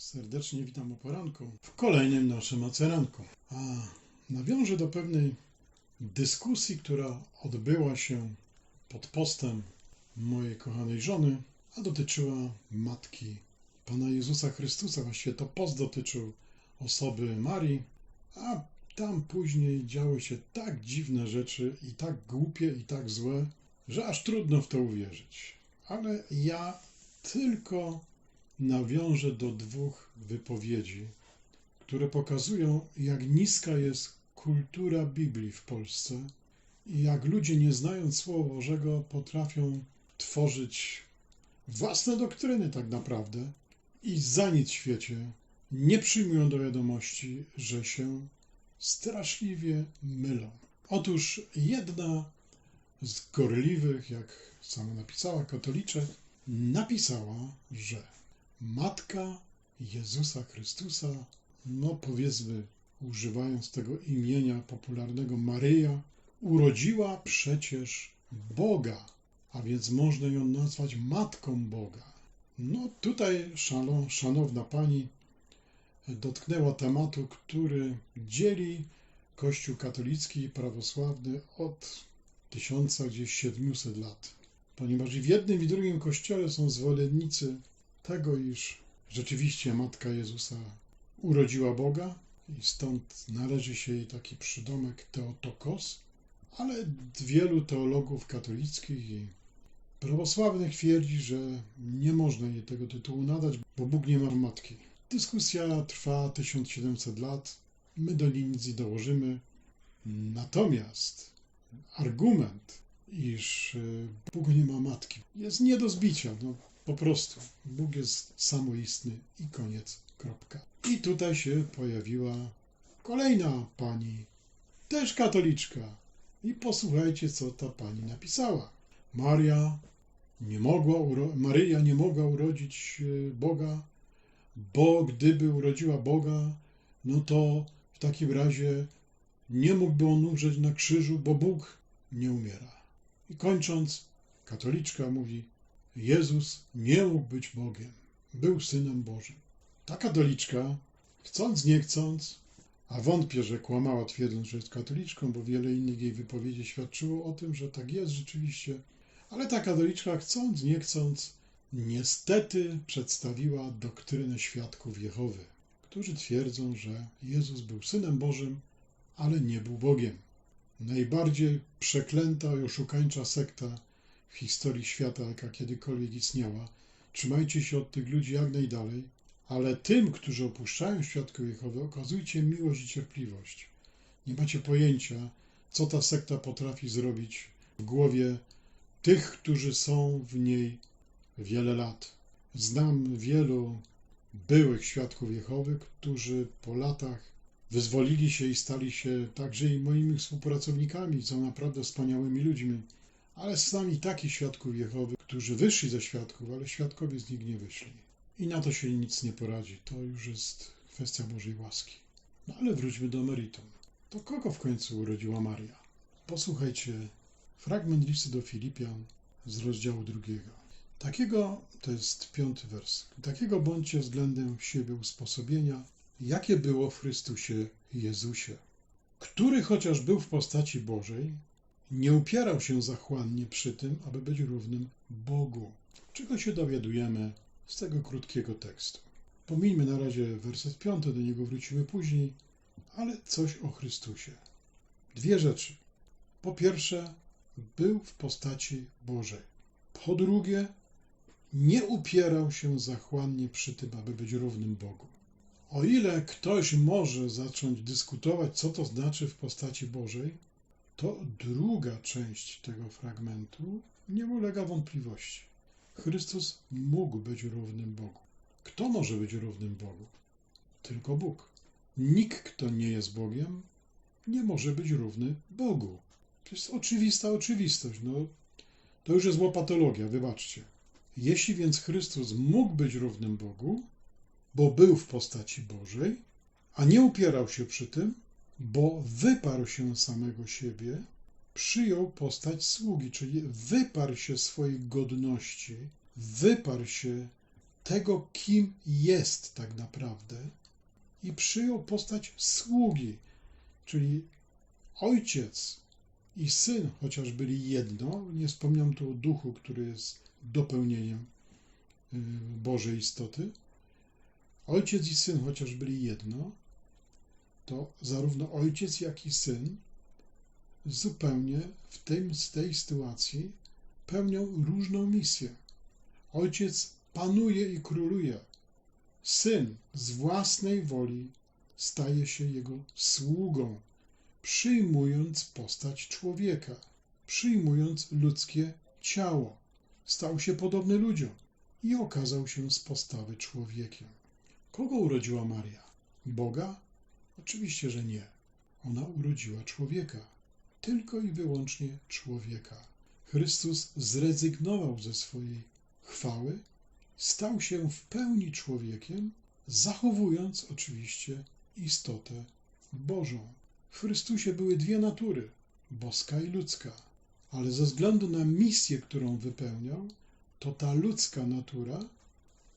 Serdecznie witam o poranku w kolejnym naszym maceranku. A nawiążę do pewnej dyskusji, która odbyła się pod postem mojej kochanej żony, a dotyczyła matki Pana Jezusa Chrystusa. Właściwie to post dotyczył osoby Marii, a tam później działy się tak dziwne rzeczy i tak głupie i tak złe, że aż trudno w to uwierzyć. Ale ja tylko nawiążę do dwóch wypowiedzi, które pokazują, jak niska jest kultura Biblii w Polsce i jak ludzie, nie znając Słowa Bożego, potrafią tworzyć własne doktryny tak naprawdę i za nic w świecie nie przyjmują do wiadomości, że się straszliwie mylą. Otóż jedna z gorliwych, jak sama napisała, katoliczek, napisała, że matka Jezusa Chrystusa, no powiedzmy, używając tego imienia popularnego Maryja, urodziła przecież Boga, a więc można ją nazwać Matką Boga. No tutaj szanowna pani dotknęła tematu, który dzieli Kościół katolicki i prawosławny od 1700 lat. Ponieważ i w jednym i drugim kościele są zwolennicy tego, iż rzeczywiście Matka Jezusa urodziła Boga i stąd należy się jej taki przydomek Teotokos, ale wielu teologów katolickich i prawosławnych twierdzi, że nie można jej tego tytułu nadać, bo Bóg nie ma matki. Dyskusja trwa 1700 lat, my do niej nic nie dołożymy. Natomiast argument, iż Bóg nie ma matki, jest nie do zbicia. No, po prostu. Bóg jest samoistny i koniec. Kropka. I tutaj się pojawiła kolejna pani, też katoliczka. I posłuchajcie, co ta pani napisała. Maria nie mogła, Maryja nie mogła urodzić e, Boga, bo gdyby urodziła Boga, no to w takim razie nie mógłby on umrzeć na krzyżu, bo Bóg nie umiera. I kończąc, katoliczka mówi: Jezus nie mógł być Bogiem, był synem Bożym. Ta katoliczka, chcąc nie chcąc, a wątpię, że kłamała twierdząc, że jest katoliczką, bo wiele innych jej wypowiedzi świadczyło o tym, że tak jest rzeczywiście, ale ta katoliczka, chcąc nie chcąc, niestety przedstawiła doktrynę świadków Jehowy, którzy twierdzą, że Jezus był synem Bożym, ale nie był Bogiem. Najbardziej przeklęta i oszukańcza sekta w historii świata, jaka kiedykolwiek istniała. Trzymajcie się od tych ludzi jak najdalej, ale tym, którzy opuszczają świadków Jehowy, okazujcie miłość i cierpliwość. Nie macie pojęcia, co ta sekta potrafi zrobić w głowie tych, którzy są w niej wiele lat. Znam wielu byłych świadków Jehowy, którzy po latach wyzwolili się i stali się także i moimi współpracownikami, są naprawdę wspaniałymi ludźmi. Ale z nami takich świadków Jehowy, którzy wyszli ze świadków, ale świadkowie z nich nie wyszli. I na to się nic nie poradzi. To już jest kwestia Bożej łaski. No ale wróćmy do meritum. To kogo w końcu urodziła Maria? Posłuchajcie fragment listy do Filipian z rozdziału drugiego. Takiego, to jest piąty wers, takiego bądźcie względem siebie usposobienia, jakie było w Chrystusie Jezusie, który chociaż był w postaci Bożej, nie upierał się zachłannie przy tym, aby być równym Bogu. Czego się dowiadujemy z tego krótkiego tekstu? Pomijmy na razie werset piąty, do niego wrócimy później, ale coś o Chrystusie. Dwie rzeczy. Po pierwsze, był w postaci Bożej. Po drugie, nie upierał się zachłannie przy tym, aby być równym Bogu. O ile ktoś może zacząć dyskutować, co to znaczy w postaci Bożej, to druga część tego fragmentu nie ulega wątpliwości. Chrystus mógł być równym Bogu. Kto może być równym Bogu? Tylko Bóg. Nikt, kto nie jest Bogiem, nie może być równy Bogu. To jest oczywista oczywistość. No, to już jest łopatologia, wybaczcie. Jeśli więc Chrystus mógł być równym Bogu, bo był w postaci Bożej, a nie upierał się przy tym, bo wyparł się samego siebie, przyjął postać sługi, czyli wyparł się swojej godności, wyparł się tego, kim jest tak naprawdę i przyjął postać sługi, czyli ojciec i syn, chociaż byli jedno, nie wspomniam tu o duchu, który jest dopełnieniem y, Bożej istoty. Ojciec i syn, chociaż byli jedno, to zarówno ojciec, jak i syn zupełnie w tym, z tej sytuacji pełnią różną misję. Ojciec panuje i króluje. Syn z własnej woli staje się jego sługą, przyjmując postać człowieka, przyjmując ludzkie ciało. Stał się podobny ludziom i okazał się z postawy człowiekiem. Kogo urodziła Maria? Boga? Oczywiście, że nie. Ona urodziła człowieka. Tylko i wyłącznie człowieka. Chrystus zrezygnował ze swojej chwały, stał się w pełni człowiekiem, zachowując oczywiście istotę Bożą. W Chrystusie były dwie natury, boska i ludzka, ale ze względu na misję, którą wypełniał, to ta ludzka natura,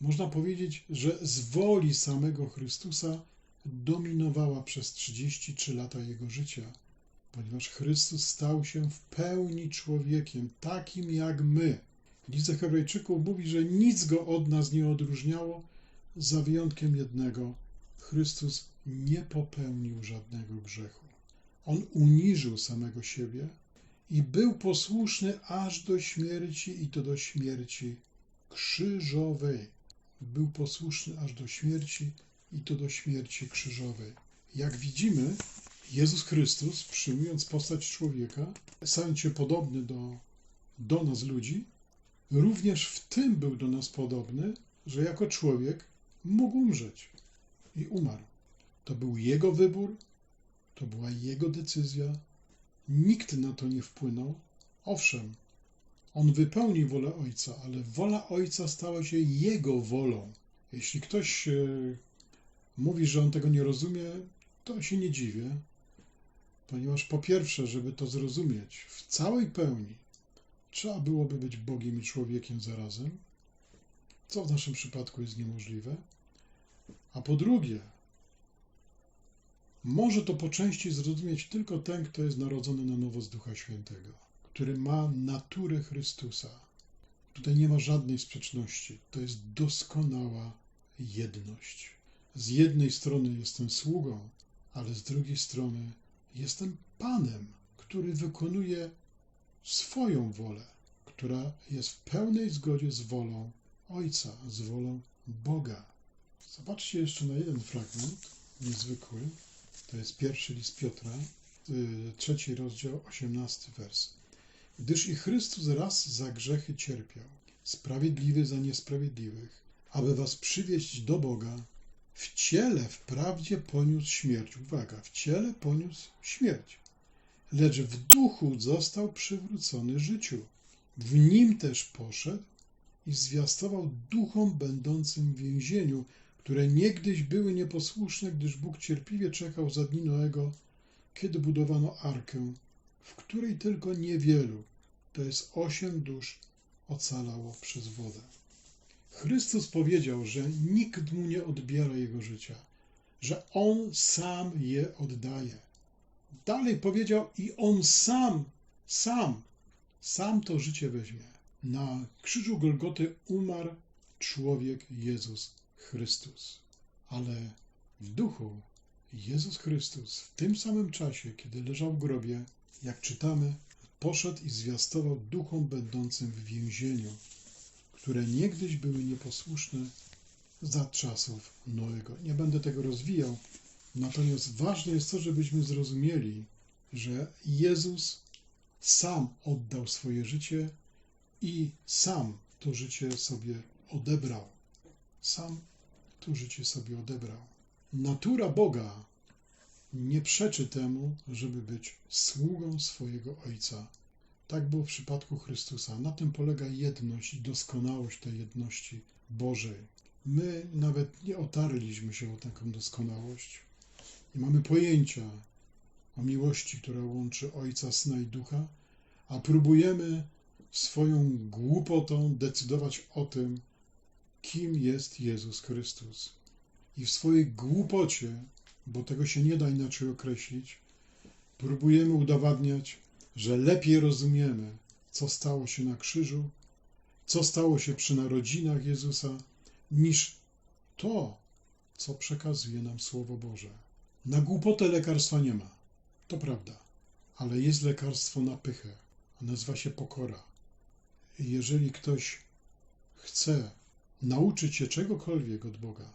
można powiedzieć, że z woli samego Chrystusa dominowała przez 33 lata jego życia, ponieważ Chrystus stał się w pełni człowiekiem, takim jak my. List Hebrajczyków mówi, że nic go od nas nie odróżniało, za wyjątkiem jednego. Chrystus nie popełnił żadnego grzechu. On uniżył samego siebie i był posłuszny aż do śmierci i to do śmierci krzyżowej. Był posłuszny aż do śmierci i to do śmierci krzyżowej. Jak widzimy, Jezus Chrystus, przyjmując postać człowieka, stając się podobny do, do nas ludzi, również w tym był do nas podobny, że jako człowiek mógł umrzeć i umarł. To był jego wybór, to była jego decyzja. Nikt na to nie wpłynął. Owszem, on wypełni wolę Ojca, ale wola Ojca stała się jego wolą. Jeśli ktoś mówi, że on tego nie rozumie, to się nie dziwię, ponieważ po pierwsze, żeby to zrozumieć w całej pełni, trzeba byłoby być Bogiem i człowiekiem zarazem, co w naszym przypadku jest niemożliwe. A po drugie, może to po części zrozumieć tylko ten, kto jest narodzony na nowo z Ducha Świętego, który ma naturę Chrystusa. Tutaj nie ma żadnej sprzeczności. To jest doskonała jedność. Z jednej strony jestem sługą, ale z drugiej strony jestem Panem, który wykonuje swoją wolę, która jest w pełnej zgodzie z wolą Ojca, z wolą Boga. Zobaczcie jeszcze na jeden fragment, niezwykły. To jest pierwszy list Piotra, y, trzeci rozdział, osiemnasty wers. Gdyż i Chrystus raz za grzechy cierpiał, sprawiedliwy za niesprawiedliwych, aby was przywieźć do Boga, w ciele wprawdzie poniósł śmierć. Uwaga, w ciele poniósł śmierć, lecz w duchu został przywrócony życiu. W nim też poszedł i zwiastował duchom będącym w więzieniu, które niegdyś były nieposłuszne, gdyż Bóg cierpliwie czekał za dni Noego, kiedy budowano arkę, w której tylko niewielu, to jest osiem dusz, ocalało przez wodę. Chrystus powiedział, że nikt mu nie odbiera jego życia, że on sam je oddaje. Dalej powiedział, i on sam, sam, sam to życie weźmie. Na krzyżu Golgoty umarł człowiek Jezus Chrystus. Ale w duchu Jezus Chrystus w tym samym czasie, kiedy leżał w grobie, jak czytamy, poszedł i zwiastował duchom będącym w więzieniu, które niegdyś były nieposłuszne za czasów Noego. Nie będę tego rozwijał, natomiast ważne jest to, żebyśmy zrozumieli, że Jezus sam oddał swoje życie i sam to życie sobie odebrał. Sam to życie sobie odebrał. Natura Boga nie przeczy temu, żeby być sługą swojego Ojca. Tak było w przypadku Chrystusa. Na tym polega jedność i doskonałość tej jedności Bożej. My nawet nie otarliśmy się o taką doskonałość. Nie mamy pojęcia o miłości, która łączy Ojca, Syna i Ducha, a próbujemy swoją głupotą decydować o tym, kim jest Jezus Chrystus. I w swojej głupocie, bo tego się nie da inaczej określić, próbujemy udowadniać, że lepiej rozumiemy, co stało się na krzyżu, co stało się przy narodzinach Jezusa, niż to, co przekazuje nam Słowo Boże. Na głupotę lekarstwa nie ma, to prawda, ale jest lekarstwo na pychę, a nazywa się pokora. Jeżeli ktoś chce nauczyć się czegokolwiek od Boga,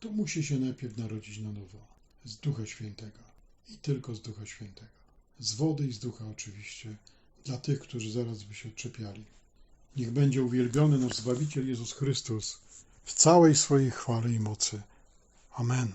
to musi się najpierw narodzić na nowo z Ducha Świętego i tylko z Ducha Świętego. Z wody i z ducha oczywiście, dla tych, którzy zaraz by się odczepiali. Niech będzie uwielbiony nasz Zbawiciel Jezus Chrystus w całej swojej chwale i mocy. Amen.